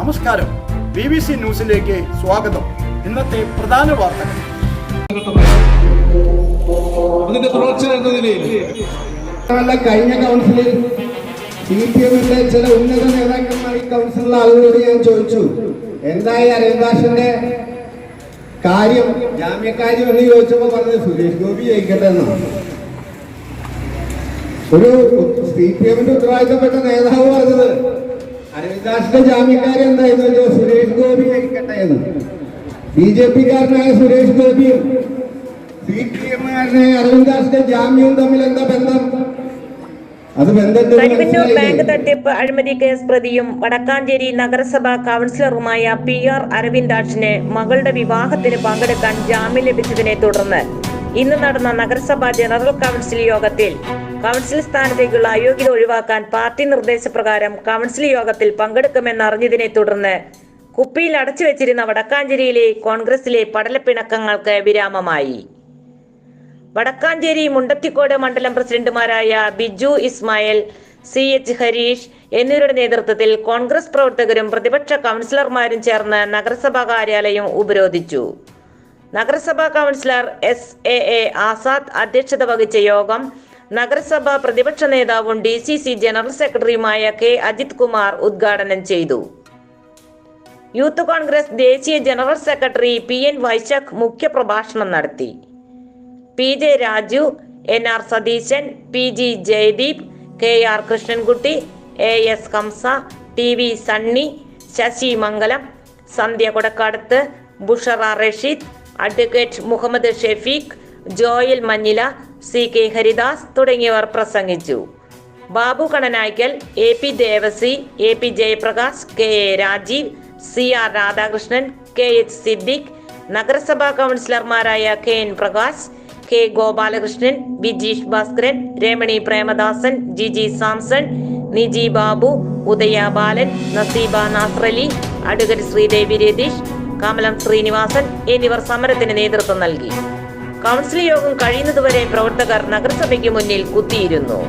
നമസ്കാരം. B B C ന്യൂസിലേക്ക് സ്വാഗതം. ഇന്നത്തെ പ്രധാന വാർത്തകൾ. അതിന്റെ തുടർച്ച എന്ന നിലയിൽ കഴിഞ്ഞ കൗൺസിലിൽ സി പി എമ്മിന്റെ ചില ഉന്നത നേതാക്കന്മാർ ഈ കൗൺസിലിലെ ആളുകളോട് ഞാൻ ചോദിച്ചു എന്തായി അരവിന്ദാസിന്റെ കാര്യം ജാമ്യക്കാര്യം എന്ന് ചോദിച്ചപ്പോ പറഞ്ഞത് സുരേഷ് ഗോപി ജയിക്കട്ടെ എന്നാണ് ഒരു സി പി എമ്മിന്റെ ഉത്തരവാദിത്തപ്പെട്ട നേതാവ് പറഞ്ഞത് ജാമ്യക്കാര്യം എന്തായിരുന്നു സുരേഷ് ഗോപി ആയിരിക്കട്ടെ എന്ന്? ബി ജെ പിക്കാരനായ സുരേഷ് ഗോപിയും സി പി എമ്മുകാരനായ അരവിന്ദാസിന്റെ ജാമ്യവും തമ്മിൽ എന്താ ബന്ധം? കരുവന്നൂർ ബാങ്ക് തട്ടിപ്പ് അഴിമതി കേസ് പ്രതിയും വടക്കാഞ്ചേരി നഗരസഭാ കൗൺസിലറുമായ പി ആർ അരവിന്ദാഷിന് മകളുടെ വിവാഹത്തിന് പങ്കെടുക്കാൻ ജാമ്യം ലഭിച്ചതിനെ തുടർന്ന് ഇന്ന് നടന്ന നഗരസഭാ ജനറൽ കൗൺസിൽ യോഗത്തിൽ കൗൺസിൽ സ്ഥാനത്തേക്കുള്ള അയോഗ്യത ഒഴിവാക്കാൻ പാർട്ടി നിർദ്ദേശപ്രകാരം കൗൺസിൽ യോഗത്തിൽ പങ്കെടുക്കുമെന്ന് അറിഞ്ഞതിനെ തുടർന്ന് കുപ്പിയിൽ അടച്ചു വെച്ചിരുന്ന വടക്കാഞ്ചേരിയിലെ കോൺഗ്രസിലെ പടലപ്പിണക്കങ്ങൾക്ക് വിരാമമായി. വടക്കാഞ്ചേരി മുണ്ടത്തിക്കോട് മണ്ഡലം പ്രസിഡന്റുമാരായ ബിജു ഇസ്മായിൽ സി എച്ച് ഹരീഷ് എന്നിവരുടെ നേതൃത്വത്തിൽ കോൺഗ്രസ് പ്രവർത്തകരും പ്രതിപക്ഷ കൗൺസിലർമാരും ചേർന്ന് നഗരസഭാ കാര്യാലയം ഉപരോധിച്ചു. നഗരസഭാ councillor S A A Azad അധ്യക്ഷത വഹിച്ച യോഗം നഗരസഭാ പ്രതിപക്ഷ നേതാവും ഡി സി സി ജനറൽ സെക്രട്ടറിയുമായ കെ അജിത് കുമാർ ഉദ്ഘാടനം ചെയ്തു. യൂത്ത് കോൺഗ്രസ് ദേശീയ general secretary P N Vaishakh മുഖ്യപ്രഭാഷണം നടത്തി. P J Raju N R Satheesan P G Jayadeep K R Krishnankutty A S Kamsa T V Sunny Sasi Mangalam Sandhya Kodakkadath Bushara Rasheed advocate Muhammad Shefeek Joel Manjila C K Haridas തുടങ്ങിയവർ പ്രസംഗിച്ചു. Babu Kananaykkal A P Devasi A P Jayaprakash K A Rajeev C R Radhakrishnan K H Siddique നഗരസഭാ കൗൺസിലർമാരായ K N Prakash K Gopalakrishnan Bijeesh Bhaskaran Ramani Premadasan Jiji Samson Niji Babu Udaya Balan Naseeba Nasrali Adukari Sreedevi Ratheesh Kamalam Srinivasan എന്നിവർ സമരത്തിന് നേതൃത്വം നൽകി. Council യോഗം കഴിയുന്നതുവരെ പ്രവർത്തകർ നഗരസഭയ്ക്ക് മുന്നിൽ കുത്തിയിരുന്നു